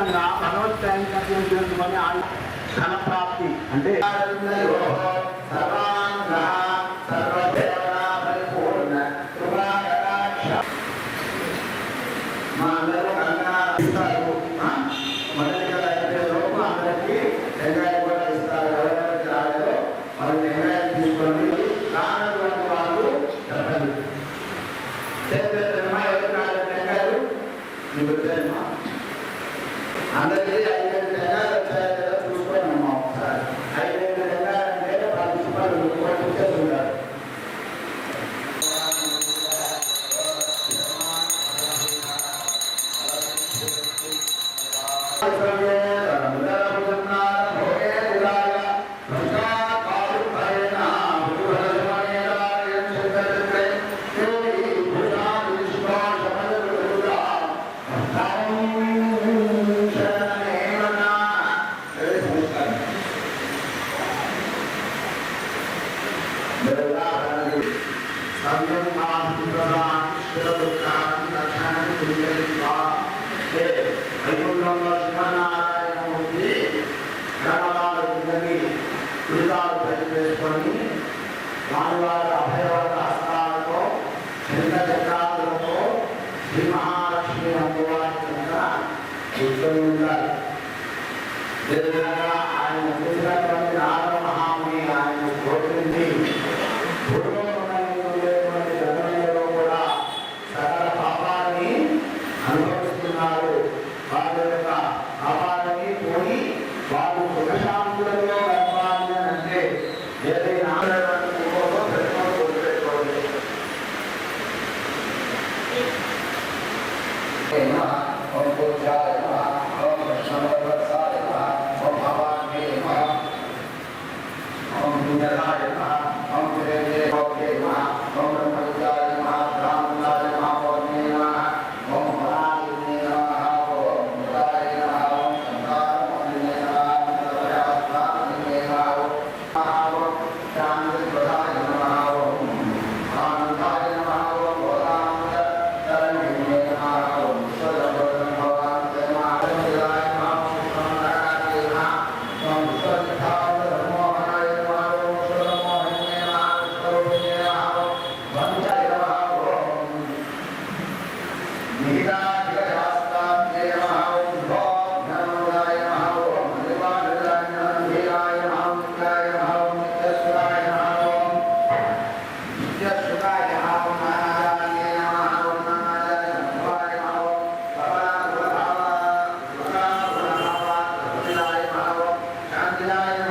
ఖచ్చితంగా భగవత్యాన్ని కట్టించేటువంటి ధన ప్రాప్తి అంటే అందరికీ ఐదు వేల ఎకరాలు రూపాయలు మానవాల అభయవర్గ హస్తాలతో చిన్న చక్రాలతో శ్రీ మహాలక్ష్మి అమ్మవారి కింద కూర్చొని ఉంటారు ఆయన చేసినటువంటి నాలుగు వారు సుఖశాంతులతో గడపాలి అని అంటే ఏదైనా పెట్టుకోండి Mira. Bye.